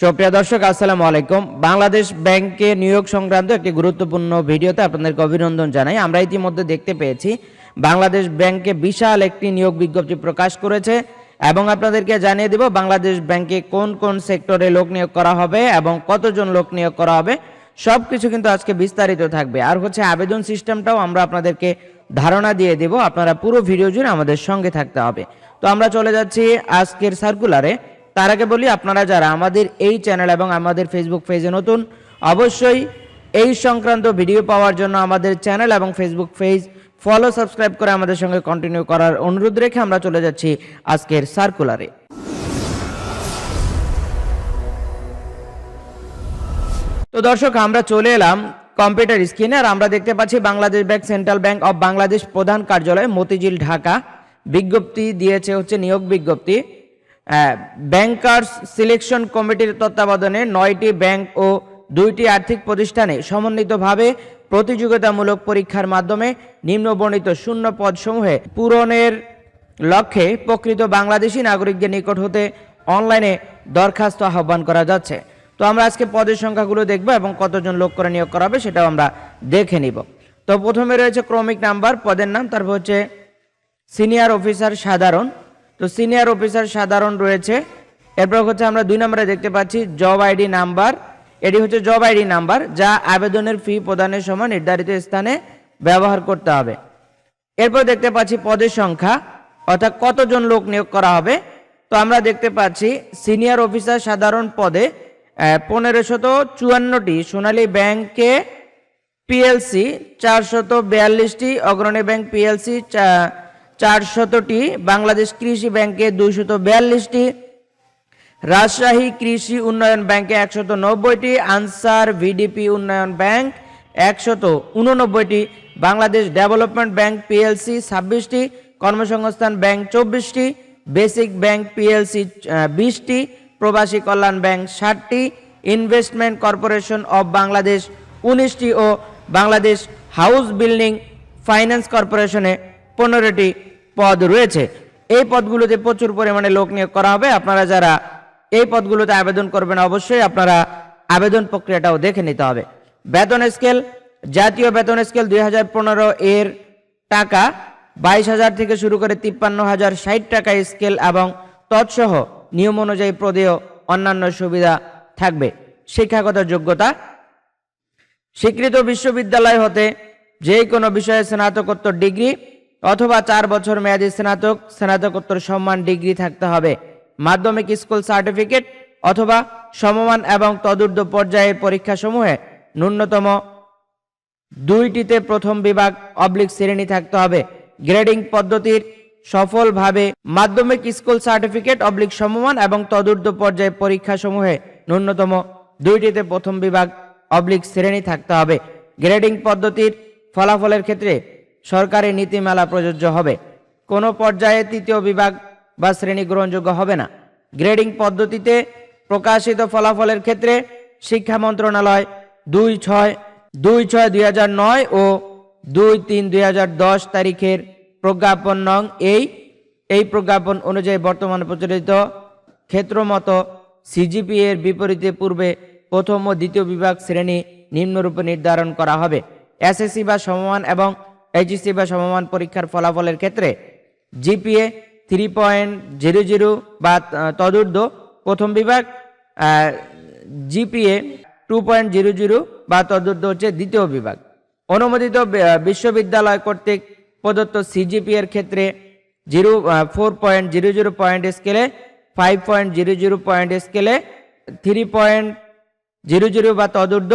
সুপ্রিয় দর্শক, আসসালামু আলাইকুম। বাংলাদেশ ব্যাংকে নিয়োগ সংক্রান্ত একটি গুরুত্বপূর্ণ ভিডিওতে আপনাদেরকে অভিনন্দন জানাই। আমরা ইতিমধ্যে দেখতে পেয়েছি, বাংলাদেশ ব্যাংকে বিশাল একটি নিয়োগ বিজ্ঞপ্তি প্রকাশ করেছে এবং আপনাদেরকে জানিয়ে দিব বাংলাদেশ ব্যাংকে কোন কোন সেক্টরে লোক নিয়োগ করা হবে এবং কতজন লোক নিয়োগ করা হবে। সব কিছু কিন্তু আজকে বিস্তারিত থাকবে। আর হচ্ছে আবেদন সিস্টেমটাও আমরা আপনাদেরকে ধারণা দিয়ে দেব। আপনারা পুরো ভিডিও জুড়ে আমাদের সঙ্গে থাকতে হবে। তো আমরা চলে যাচ্ছি আজকের সার্কুলারে তার আগে বলি, আপনারা যারা আমাদের এই চ্যানেল এবং আমাদের ফেসবুক পেজে নতুন, অবশ্যই এই সংক্রান্ত ভিডিও পাওয়ার জন্য আমাদের চ্যানেল এবং ফেসবুক পেজ ফলো সাবস্ক্রাইব করে আমাদের সঙ্গে কন্টিনিউ করার অনুরোধ রেখে আমরা চলে যাচ্ছি আজকের সার্কুলারে তো দর্শক, আমরা চলে এলাম কম্পিউটার স্ক্রিনে আর আমরা দেখতে পাচ্ছি Bangladesh bank central bank of Bangladesh প্রধান কার্যালয়, মতিঝিল, ঢাকা। বিজ্ঞপ্তি দিয়েছে হচ্ছে নিয়োগ বিজ্ঞপ্তি। ব্যাংকার্স সিলেকশন কমিটির তত্ত্বাবধানে নয়টি ব্যাংক ও দুইটি আর্থিক প্রতিষ্ঠানে সমন্বিতভাবে প্রতিযোগিতামূলক পরীক্ষার মাধ্যমে নিম্নবর্ণিত শূন্য পদসমূহে পূরণের লক্ষ্যে প্রকৃত বাংলাদেশি নাগরিকদের নিকট হতে অনলাইনে দরখাস্ত আহ্বান করা যাচ্ছে। তো আমরা আজকে পদের সংখ্যাগুলো দেখব এবং কতজন লোক করে নিয়োগ করা হবে সেটাও আমরা দেখে নিব। তো প্রথমে রয়েছে ক্রমিক নাম্বার, পদের নাম, তারপর হচ্ছে সিনিয়র অফিসার সাধারণ তো সিনিয়র অফিসার সাধারণ রয়েছে। এরপর হচ্ছে আমরা দুই নম্বরে দেখতে পাচ্ছি জব আইডি নাম্বার। এটি হচ্ছে জব আইডি নাম্বার, যা আবেদনের ফি প্রদানের সময় নির্ধারিত স্থানে ব্যবহার করতে হবে। এরপর দেখতে পাচ্ছি পদের সংখ্যা, অর্থাৎ কতজন লোক নিয়োগ করা হবে। তো আমরা দেখতে পাচ্ছি সিনিয়র অফিসার সাধারণ পদে পনেরোশত চুয়ান্নটি সোনালী ব্যাংকে পিএলসি, চারশত বিয়াল্লিশটি অগ্রণী ব্যাংক পিএলসি চারশতটি বাংলাদেশ কৃষি ব্যাংকে দুইশত বিয়াল্লিশটি, রাজশাহী কৃষি উন্নয়ন ব্যাংকে একশত নব্বইটি, আনসার ভিডিপি উন্নয়ন ব্যাংক একশত উননব্বইটি, বাংলাদেশ ডেভেলপমেন্ট ব্যাংক পিএলসি ছাব্বিশটি, কর্মসংস্থান ব্যাংক চব্বিশটি, বেসিক ব্যাংক পিএলসি বিশটি, প্রবাসী কল্যাণ ব্যাংক ষাটটি, ইনভেস্টমেন্ট কর্পোরেশন অব বাংলাদেশ উনিশটি ও বাংলাদেশ হাউস বিল্ডিং ফাইন্যান্স কর্পোরেশনে পনেরোটি। পদ রয়েছে। এই পদগুলোতে প্রচুর পরিমাণে লোক নিয়োগ করা হবে। আপনারা যারা এই পদগুলোতে আবেদন করবেন, অবশ্যই আপনারা আবেদন প্রক্রিয়াটাও দেখে নিতে হবে। বেতন স্কেল, জাতীয় বেতন স্কেল দুই হাজার পনেরো এর টাকা, বাইশ হাজার থেকে শুরু করে তিপ্পান্ন হাজার ষাট টাকা স্কেল এবং তৎসহ নিয়ম অনুযায়ী প্রদেয় অন্যান্য সুবিধা থাকবে। শিক্ষাগত যোগ্যতা, স্বীকৃত বিশ্ববিদ্যালয় হতে যে কোনো বিষয়ে স্নাতকোত্তর ডিগ্রি অথবা চার বছর মেয়াদী স্নাতক, স্নাতকোত্তর সম্মান ডিগ্রি থাকতে হবে। মাধ্যমিক স্কুল সার্টিফিকেট অথবা সমমান এবং তদূর্ধ্ব পর্যায়ের পরীক্ষাসমূহে ন্যূনতম দুইটিতে প্রথম বিভাগ অবলিক শ্রেণি থাকতে হবে। গ্রেডিং পদ্ধতির সফলভাবে মাধ্যমিক স্কুল সার্টিফিকেট অবলিক সমমান এবং তদূর্ধ্ব পর্যায়ে পরীক্ষাসমূহে ন্যূনতম দুইটিতে প্রথম বিভাগ অবলিক শ্রেণি থাকতে হবে। গ্রেডিং পদ্ধতির ফলাফলের ক্ষেত্রে সরকারি নীতিমালা প্রযোজ্য হবে। কোনো পর্যায়ে তৃতীয় বিভাগ বা শ্রেণি গ্রহণযোগ্য হবে না। গ্রেডিং পদ্ধতিতে প্রকাশিত ফলাফলের ক্ষেত্রে শিক্ষা মন্ত্রণালয় দুই ছয় দুই ছয় দুই হাজার নয় ও দুই তিন দুই হাজার দশ তারিখের প্রজ্ঞাপন নং এই। এই প্রজ্ঞাপন অনুযায়ী বর্তমানে প্রচলিত ক্ষেত্রমতো সিজিপি এর বিপরীতে পূর্বে প্রথম ও দ্বিতীয় বিভাগ শ্রেণি নিম্নরূপে নির্ধারণ করা হবে। এসএসসি বা সমমান এবং এইচএসসি বা সমমান পরীক্ষার ফলাফলের ক্ষেত্রে GPA three point zero zero বা তদূর্ধ্ব প্রথম বিভাগ GPA two point zero zero বা তদূর্ধ্ব হচ্ছে দ্বিতীয় বিভাগ। অনুমোদিত বিশ্ববিদ্যালয় কর্তৃক প্রদত্ত সিজিপি এর ক্ষেত্রে zero four point zero zero point স্কেলে five point zero zero point স্কেলে থ্রি পয়েন্ট জিরো জিরো বা তদূর্ধ্ব,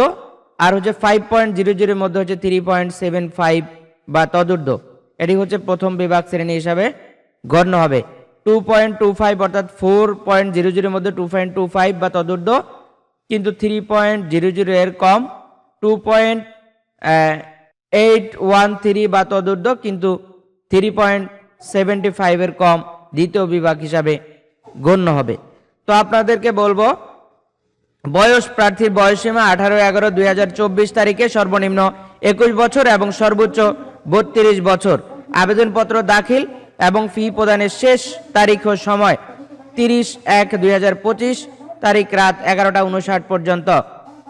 আর হচ্ছে ফাইভ পয়েন্ট জিরো জিরোর মধ্যে হচ্ছে থ্রি পয়েন্ট সেভেন ফাইভ বা তদূর্ধ্ব। এটি হচ্ছে প্রথম বিভাগ শ্রেণি হিসাবে গণ্য হবে। টু পয়েন্ট টু ফাইভ অর্থাৎ ফোর পয়েন্ট জিরো জিরোর মধ্যে টু পয়েন্ট টু ফাইভ বা তদূর্ধ্ব, কিন্তু থ্রি পয়েন্ট জিরো জিরো এর কম two point eight one three বা তদূর্ধ্ব, কিন্তু থ্রি পয়েন্ট সেভেন্টি ফাইভের কম দ্বিতীয় বিভাগ হিসাবে গণ্য হবে। তো আপনাদেরকে বলব, বয়স প্রার্থীর বয়সীমা আঠারো এগারো দুই তারিখে সর্বনিম্ন একুশ বছর এবং সর্বোচ্চ বত্রিশ বছর। আবেদনপত্র দাখিল এবং ফি প্রদানের শেষ তারিখ ও সময় তিরিশ এক দুই তারিখ রাত এগারোটা উনষাট পর্যন্ত।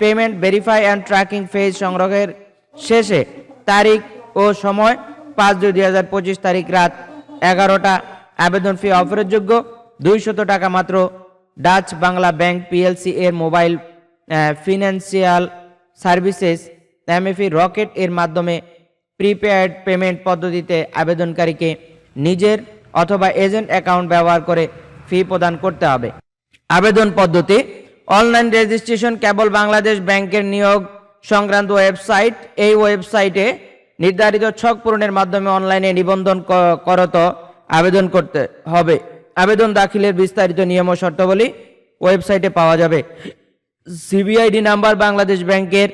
Payment verify and tracking phase সংগ্রহের শেষে তারিখ ও সময় পাঁচ দুই দুই হাজার পঁচিশ, তারিখ রাত এগারোটা। আবেদন ফি অফারের যোগ্য দুইশত টাকা মাত্র। ডাচ বাংলা ব্যাংক পিএলসি এর mobile financial services MFS Rocket এর মাধ্যমে প্রিপেড পেমেন্ট পদ্ধতিতে আবেদনকারীকে নিজের অথবা এজেন্ট অ্যাকাউন্ট ব্যবহার করে ফি প্রদান করতে হবে। আবেদন পদ্ধতি অনলাইন রেজিস্ট্রেশন কেবল বাংলাদেশ ব্যাংকের নিয়োগ সংক্রান্ত ওয়েবসাইট এই ওয়েবসাইটে নির্ধারিত ছক পূরণের মাধ্যমে অনলাইনে নিবন্ধন করত আবেদন করতে হবে। আবেদন দাখিলের বিস্তারিত নিয়ম ও শর্তাবলী ওয়েবসাইটে পাওয়া যাবে। সিবিআইডি নাম্বার বাংলাদেশ ব্যাংকের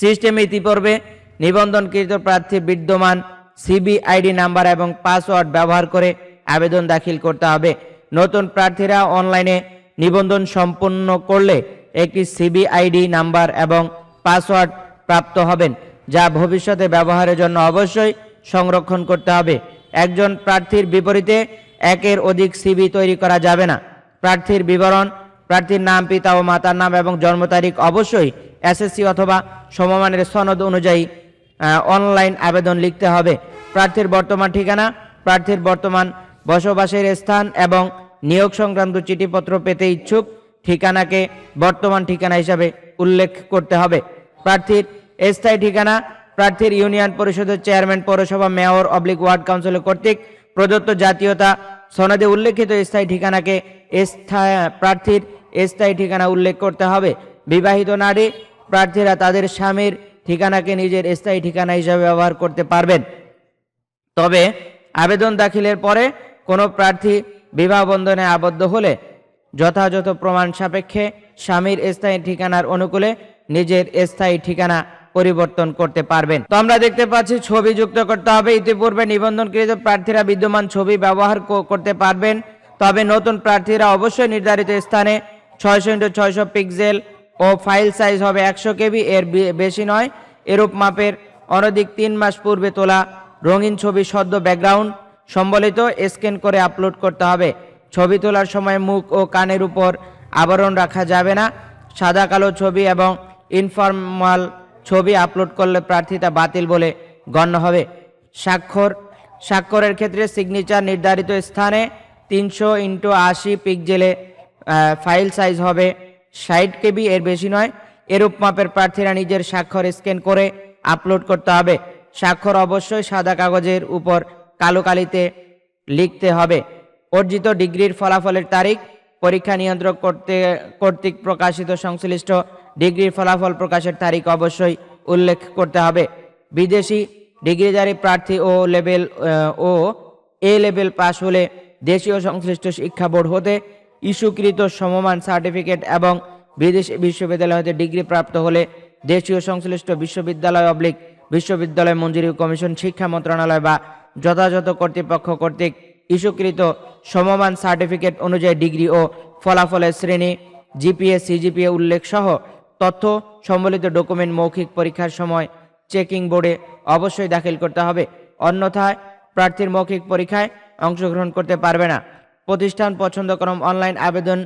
সিস্টেমে ইতিপূর্বে নিবন্ধনকৃত প্রার্থী বিদ্যমান সিবিআইডি নাম্বার এবং পাসওয়ার্ড ব্যবহার করে আবেদন দাখিল করতে হবে। নতুন প্রার্থীরা অনলাইনে নিবন্ধন সম্পন্ন করলে একটি সিবিআইডি নাম্বার এবং পাসওয়ার্ড প্রাপ্ত হবেন, যা ভবিষ্যতে ব্যবহারের জন্য অবশ্যই সংরক্ষণ করতে হবে। একজন প্রার্থীর বিপরীতে একের অধিক সিবি তৈরি করা যাবে না। প্রার্থীর বিবরণ, প্রার্থীর নাম, পিতা ও মাতার নাম এবং জন্ম তারিখ অবশ্যই এসএসসি অথবা সমমানের সনদ অনুযায়ী অনলাইন আবেদন লিখতে হবে। প্রার্থীর বর্তমান ঠিকানা, প্রার্থীর বর্তমান বসবাসের স্থান এবং নিয়োগ সংক্রান্ত চিঠিপত্র পেতে ইচ্ছুক ঠিকানাকে বর্তমান ঠিকানা হিসাবে উল্লেখ করতে হবে। প্রার্থীর স্থায়ী ঠিকানা, প্রার্থীর ইউনিয়ন পরিষদের চেয়ারম্যান, পৌরসভা মেয়র, অবলিক ওয়ার্ড কাউন্সিলর কর্তৃক প্রদত্ত জাতীয়তা সনদে উল্লেখিত স্থায়ী ঠিকানাকে প্রার্থীর স্থায়ী ঠিকানা উল্লেখ করতে হবে। বিবাহিত নারী, প্রার্থীরা তাদের স্বামীর ঠিকানাকে নিজের স্থায়ী ঠিকানা হিসাবে ব্যবহার করতে পারবেন। তবে আবেদন দাখিলের পরে কোনো প্রার্থী বিবাহ বন্ধনে আবদ্ধ হলে যথাযথ প্রমাণ সাপেক্ষে স্বামীর স্থায়ী ঠিকানার অনুকূলে নিজের স্থায়ী ঠিকানা পরিবর্তন করতে পারবেন। তো আমরা দেখতে পাচ্ছি ছবি যুক্ত করতে হবে। ইতিপূর্বে নিবন্ধনকৃত প্রার্থীরা বিদ্যমান ছবি ব্যবহার করতে পারবেন। তবে নতুন প্রার্থীরা অবশ্যই নির্ধারিত স্থানে ছয়শো ইন্টু ছয়শো পিক্সেল ও ফাইল সাইজ হবে একশো কেবি, এর বেশি নয়। এরূপ মাপের অনধিক তিন মাস পূর্বে তোলা রঙিন ছবি সদ্য ব্যাকগ্রাউন্ড সম্বলিত, স্ক্যান করে আপলোড করতে হবে। ছবি তোলার সময় মুখ ও কানের উপর আবরণ রাখা যাবে না। সাদা কালো ছবি এবং ইনফরমাল ছবি আপলোড করলে প্রার্থিতা বাতিল বলে গণ্য হবে। স্বাক্ষর, স্বাক্ষরের ক্ষেত্রে সিগনেচার নির্ধারিত স্থানে তিনশো ইন্টু আশি পিক্সেলে ফাইল সাইজ হবে ষাট কেবি এর বেশি নয়। এরূপ মাপের প্রার্থীরা নিজের স্বাক্ষর স্ক্যান করে আপলোড করতে হবে। স্বাক্ষর অবশ্যই সাদা কাগজের উপর কালো কালিতে লিখতে হবে। অর্জিত ডিগ্রির ফলাফলের তারিখ, পরীক্ষা নিয়ন্ত্রক করতে, কর্তৃক প্রকাশিত সংশ্লিষ্ট ডিগ্রির ফলাফল প্রকাশের তারিখ অবশ্যই উল্লেখ করতে হবে। বিদেশি ডিগ্রিধারী প্রার্থী ও লেভেল ও এ লেভেল পাস হলে দেশীয় সংশ্লিষ্ট শিক্ষা বোর্ড হতে ইস্যুকৃত সমমান সার্টিফিকেট এবং বিদেশি বিশ্ববিদ্যালয় হতে ডিগ্রি প্রাপ্ত হলে দেশীয় সংশ্লিষ্ট বিশ্ববিদ্যালয় অবলিক বিশ্ববিদ্যালয় মঞ্জুরি কমিশন, শিক্ষা মন্ত্রণালয় বা যথাযথ কর্তৃপক্ষ কর্তৃক ইস্যুকৃত সমমান সার্টিফিকেট অনুযায়ী ডিগ্রি ও ফলাফলের শ্রেণি, জিপিএ, সিজিপিএ উল্লেখ সহ তথ্য সম্বলিত ডকুমেন্ট মৌখিক পরীক্ষার সময় চেকিং বোর্ডে অবশ্যই দাখিল করতে হবে। অন্যথায় প্রার্থীর মৌখিক পরীক্ষায় অংশগ্রহণ করতে পারবে না। প্রতিষ্ঠান পছন্দক্রম অনলাইন আবেদন।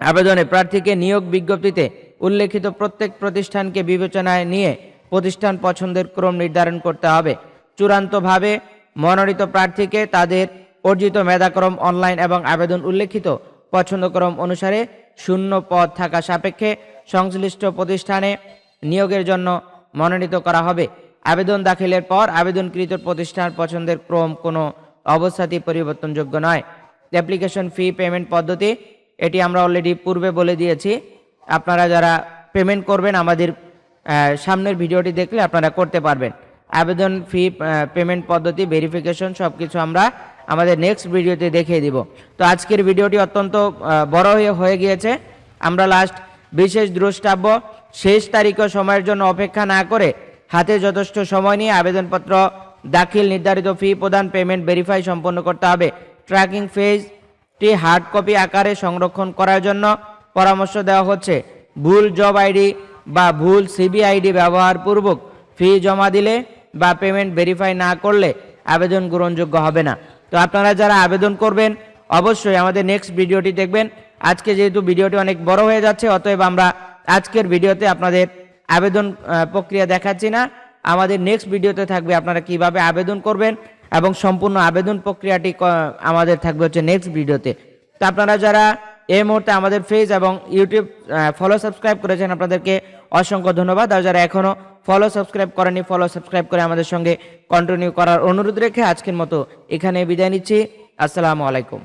আবেদনে প্রার্থীকে নিয়োগ বিজ্ঞপ্তিতে উল্লেখিত প্রত্যেক প্রতিষ্ঠানকে বিবেচনায় নিয়ে প্রতিষ্ঠান পছন্দের ক্রম নির্ধারণ করতে হবে। চূড়ান্তভাবে মনোনীত প্রার্থীকে তাদের অর্জিত মেধাক্রম অনলাইন এবং আবেদন উল্লেখিত পছন্দক্রম অনুসারে শূন্য পদ থাকা সাপেক্ষে সংশ্লিষ্ট প্রতিষ্ঠানে নিয়োগের জন্য মনোনীত করা হবে। আবেদন দাখিলের পর আবেদনকৃত প্রতিষ্ঠান পছন্দের ক্রম কোনো অবস্থাতেই পরিবর্তনযোগ্য নয়। অ্যাপ্লিকেশন ফি পেমেন্ট পদ্ধতি, এটি আমরা অলরেডি পূর্বে বলে দিয়েছি। আপনারা যারা পেমেন্ট করবেন, আমাদের সামনের ভিডিওটি দেখলে আপনারা করতে পারবেন। আবেদন ফি পেমেন্ট পদ্ধতি ভেরিফিকেশন সব কিছু আমরা আমাদের নেক্সট ভিডিওতে দেখিয়ে দিব। তো আজকের ভিডিওটি অত্যন্ত বড় হয়ে হয়ে গিয়েছে। আমরা লাস্ট বিশেষ দ্রষ্টাব্য, শেষ তারিখ সময়ের জন্য অপেক্ষা না করে হাতে যথেষ্ট সময় নিয়ে আবেদনপত্র, দাখিল, নির্ধারিত ফি প্রদান পেমেন্ট ভেরিফাই সম্পন্ন করতে হবে। ট্র্যাকিং ফেজটি হার্ড কপি আকারে সংরক্ষণ করার জন্য পরামর্শ দেওয়া হচ্ছে। ভুল জব আইডি বা ভুল সিবি আইডি ব্যবহার পূর্বক ফি জমা দিলে বা পেমেন্ট ভেরিফাই না করলে আবেদন গ্রহণযোগ্য হবে না। তো আপনারা যারা আবেদন করবেন, অবশ্যই আমাদের নেক্সট ভিডিওটি দেখবেন। আজকে যেহেতু ভিডিওটি অনেক বড় হয়ে যাচ্ছে, অতএব আমরা আজকের ভিডিওতে আপনাদের আবেদন প্রক্রিয়া দেখাচ্ছি না। আমাদের নেক্সট ভিডিওতে থাকবে আপনারা কীভাবে আবেদন করবেন এবং সম্পূর্ণ আবেদন প্রক্রিয়াটি আমাদের থাকবে হচ্ছে নেক্সট ভিডিওতে তো আপনারা যারা এই মুহূর্তে আমাদের ফেজ এবং ইউটিউব ফলো সাবস্ক্রাইব করেছেন, আপনাদেরকে অসংখ্য ধন্যবাদ। আর যারা এখনও ফলো সাবস্ক্রাইব করেনি ফলো সাবস্ক্রাইব করে আমাদের সঙ্গে কন্টিনিউ করার অনুরোধ রেখে আজকের মতো এখানে বিদায় নিচ্ছি। আসসালামু আলাইকুম।